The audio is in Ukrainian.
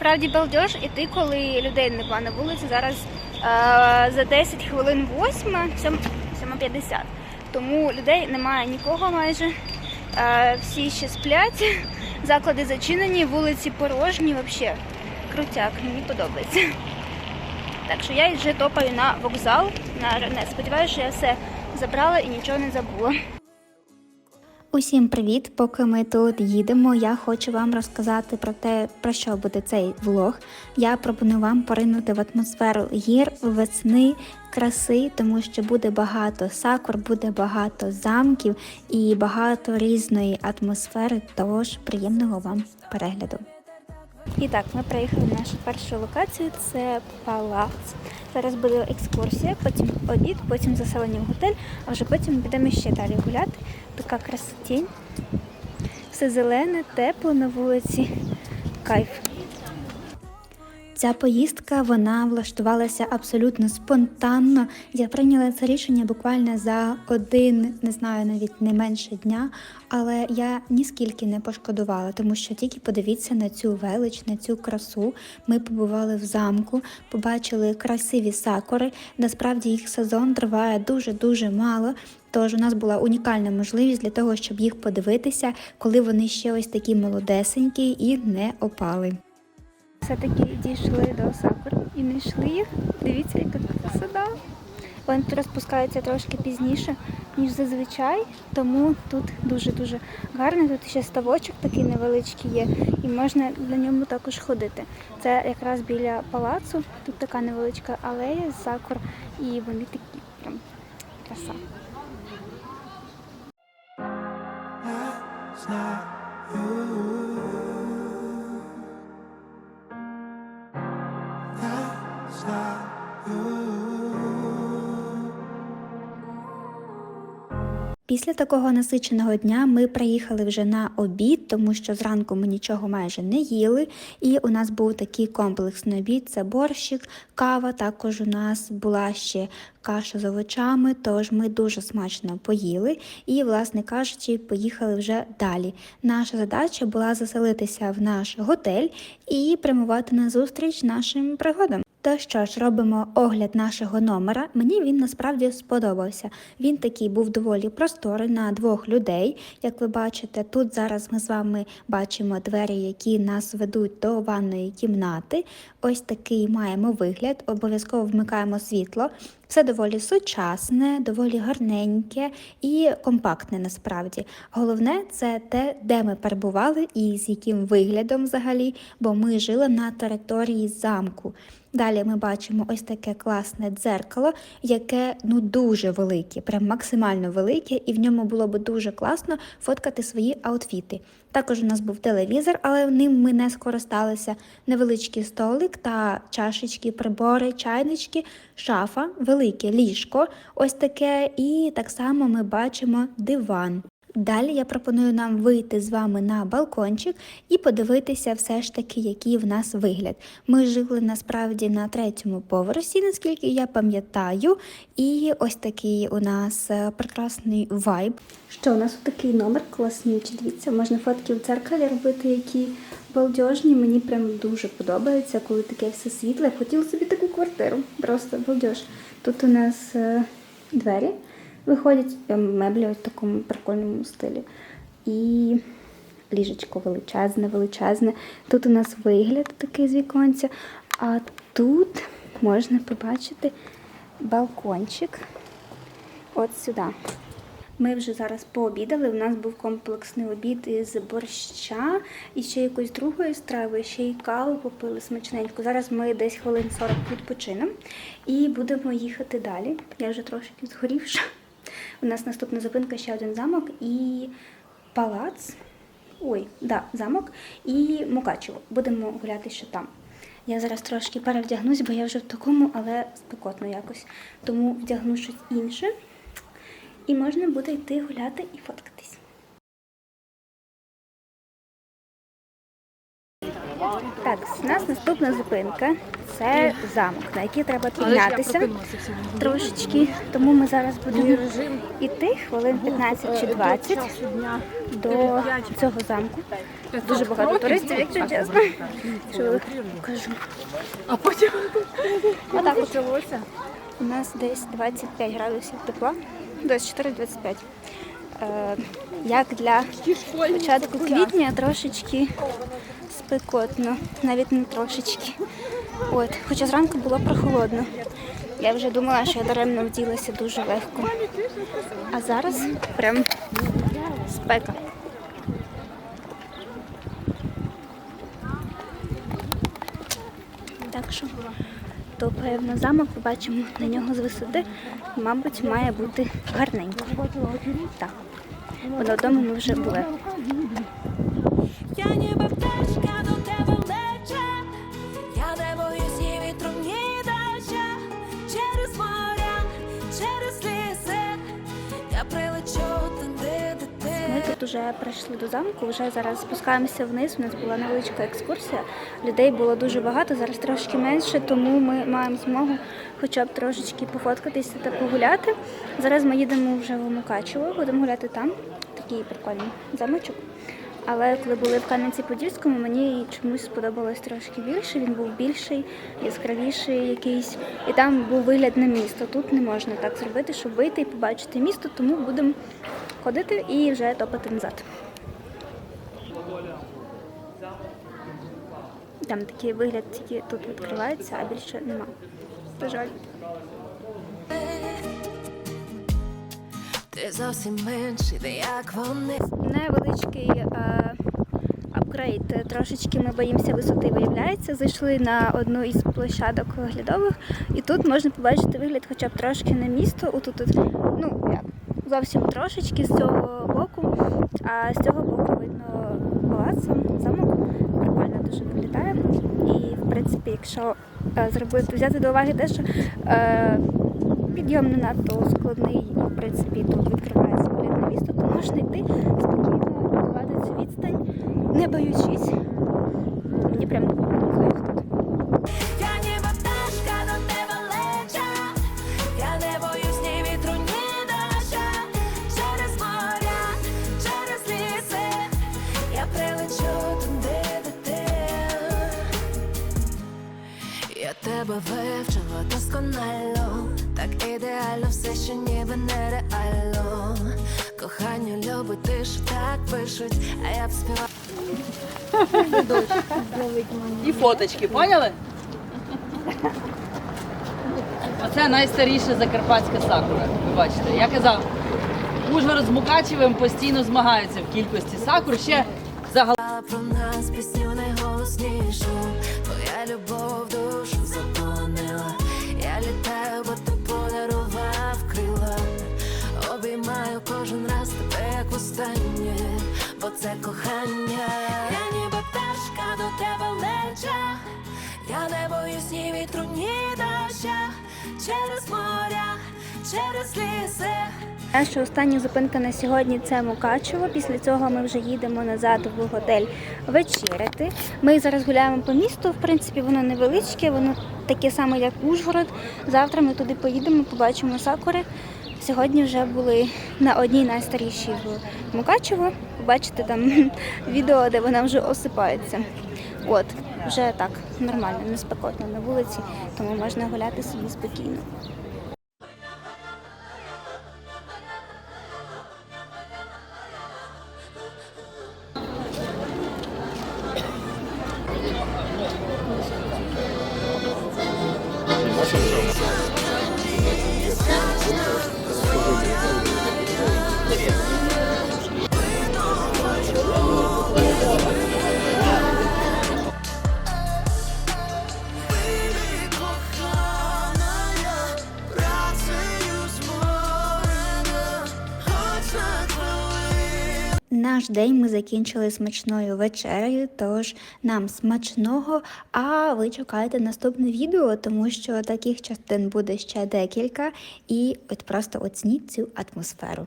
насправді балдеж іти, коли людей нема на вулиці. Зараз е, за 10 хвилин 8, 7.50. Тому людей немає нікого майже. Е, всі ще сплять, заклади зачинені, вулиці порожні, взагалі крутяк, мені подобається. Так що я вже топаю на вокзал, на Рене. Сподіваюся, що я все забрала і нічого не забула. Усім привіт! Поки ми тут їдемо, я хочу вам розказати про те, про що буде цей влог. Я пропоную вам поринути в атмосферу гір, весни, краси, тому що буде багато сакур, буде багато замків і багато різної атмосфери. Тож приємного вам перегляду. І так, ми приїхали на нашу першу локацію. Це палац. Зараз буде екскурсія, потім обід, потім заселення в готель, а вже потім підемо ще далі гуляти. Така красотінь. Все зелене, тепло на вулиці. Кайф. Ця поїздка вона влаштувалася абсолютно спонтанно. Я прийняла це рішення буквально за один, не знаю, навіть не менше дня, але я ніскільки не пошкодувала, тому що тільки подивіться на цю велич, на цю красу. Ми побували в замку, побачили красиві сакури. Насправді їх сезон триває дуже дуже мало. Тож у нас була унікальна можливість для того, щоб їх подивитися, коли вони ще ось такі молодесенькі і не опали. Все-таки дійшли до сакур і не йшли їх. Дивіться, яка красота. Вони тут розпускаються трошки пізніше, ніж зазвичай, тому тут дуже-дуже гарно. Тут ще ставочок такий невеличкий є, і можна на ньому також ходити. Це якраз біля палацу, тут така невеличка алея з сакур, і вони такі Після такого насиченого дня ми приїхали вже на обід, тому що зранку ми нічого майже не їли. І у нас був такий комплексний обід: це борщик, кава. Також у нас була ще каша з овочами, тож ми дуже смачно поїли і, власне кажучи, поїхали вже далі. Наша задача була заселитися в наш готель і прямувати на зустріч нашим пригодам. То що ж, робимо огляд нашого номера. Мені він насправді сподобався. Він такий був доволі просторий на двох людей. Як ви бачите, тут зараз ми з вами бачимо двері, які нас ведуть до ванної кімнати. Ось такий маємо вигляд. Обов'язково вмикаємо світло. Все доволі сучасне, доволі гарненьке і компактне насправді. Головне це те, де ми перебували і з яким виглядом взагалі, бо ми жили на території замку. Далі ми бачимо ось таке класне дзеркало, яке ну дуже велике, прям максимально велике, і в ньому було б дуже класно фоткати свої аутфіти. Також у нас був телевізор, але ним ми не скористалися. Невеличкий столик та чашечки, прибори, чайнички, шафа, велике ліжко, ось таке, і так само ми бачимо диван. Далі я пропоную нам вийти з вами на балкончик і подивитися все ж таки, який в нас вигляд. Ми жили насправді на третьому поверсі, наскільки я пам'ятаю, і ось такий у нас е, прекрасний вайб. Що у нас такий номер класнючий. Дивіться, можна фотки в дзеркалі робити, які балдежні. Мені прям дуже подобається, коли таке все світле. Я хотіла собі таку квартиру. Просто балдеж. Тут у нас е, двері виходять е, меблі ось в такому прикольному стилі. І ліжечко величезне, величезне. Тут у нас вигляд такий з віконця, а тут можна побачити балкончик от сюди. Ми вже зараз пообідали. У нас був комплексний обід із борща і ще якоїсь другої страви, ще й каву попили смачненько. Зараз ми десь хвилин 40 відпочинемо і будемо їхати далі. Я вже трошки згорівша. У нас наступна зупинка ще один замок і палац. Ой, да, замок і Мукачево. Будемо гуляти ще там. Я зараз трошки перевдягнусь, бо я вже в такому, але спекотно якось. Тому вдягну щось інше. І можна буде йти гуляти і фоткатись. Так, у нас наступна зупинка це замок, на який треба піднятися трошечки. Тому ми зараз будемо йти хвилин 15 чи 20 до цього замку. Дуже багато туристів, якщо чесно. Що кажу. А потім Отак почалося. У нас десь 25 градусів тепла, 24-25. Е, як для початку квітня трошечки спекотно, навіть не трошечки. От, хоча зранку було прохолодно. Я вже думала, що я даремно вділася дуже легко. А зараз прям спека. Так що то певно замок побачимо на нього з висоти. Мабуть, має бути гарненько. Так. Бо додому ми вже були. Я ніби пташка тут вже прийшли до замку, вже зараз спускаємося вниз. У нас була невеличка екскурсія. Людей було дуже багато, зараз трошки менше, тому ми маємо змогу хоча б трошечки пофоткатися та погуляти. Зараз ми їдемо вже в Мукачево, будемо гуляти там. Такий прикольний замочок. Але коли були в Кам'янці-Подільському, мені чомусь сподобалось трошки більше. Він був більший, яскравіший якийсь, і там був вигляд на місто. Тут не можна так зробити, щоб вийти і побачити місто, тому будемо ходити і вже топати назад. Там такий вигляд тільки тут відкривається, а більше нема. На жаль. Ти зовсім менший, не як вони. Невеличкий е, апгрейд. Трошечки ми боїмося висоти, виявляється. Зайшли на одну із площадок оглядових, і тут можна побачити вигляд хоча б трошки на місто. Отут, тут, ну як, зовсім трошечки з цього боку, а з цього боку видно палац, замок. Прикольно дуже виглядає. І в принципі, якщо е, зробити, взяти до уваги те, що е, підйом не надто складний, в принципі, тут відкривається вигляд на місто, то можна йти спокійно подолати цю відстань, не боючись. Мені прям кайф тут. Тебе вивчила досконало, так ідеально все, що ніби нереально. Кохання любить тишу, так пишуть, а я б співала. І фоточки, поняли? Оце найстаріша закарпатська сакура. Ви бачите. Я казав, Ужгород з Мукачевим постійно змагаються в кількості сакур. Ще загалом. Про нас пісню найголоснішу Твоя любов душу заполонила Я літаю, бо ти подарував крила. Обіймаю кожен раз тебе як востаннє Бо це кохання. Я ніби пташка до тебе лече Я не боюсь ні вітру, ні доща. Через моря, через ліси Наша остання зупинка на сьогодні це Мукачево. Після цього ми вже їдемо назад в готель вечеряти. Ми зараз гуляємо по місту. В принципі, воно невеличке, воно таке саме, як Ужгород. Завтра ми туди поїдемо, побачимо сакури. Сьогодні вже були на одній найстарішій в Мукачево. Побачите там відео, де вона вже осипається. От, вже так, нормально, не спекотно на вулиці, тому можна гуляти собі спокійно. День ми закінчили смачною вечерею, тож нам смачного. А ви чекаєте наступне відео, тому що таких частин буде ще декілька. І от просто оцініть цю атмосферу.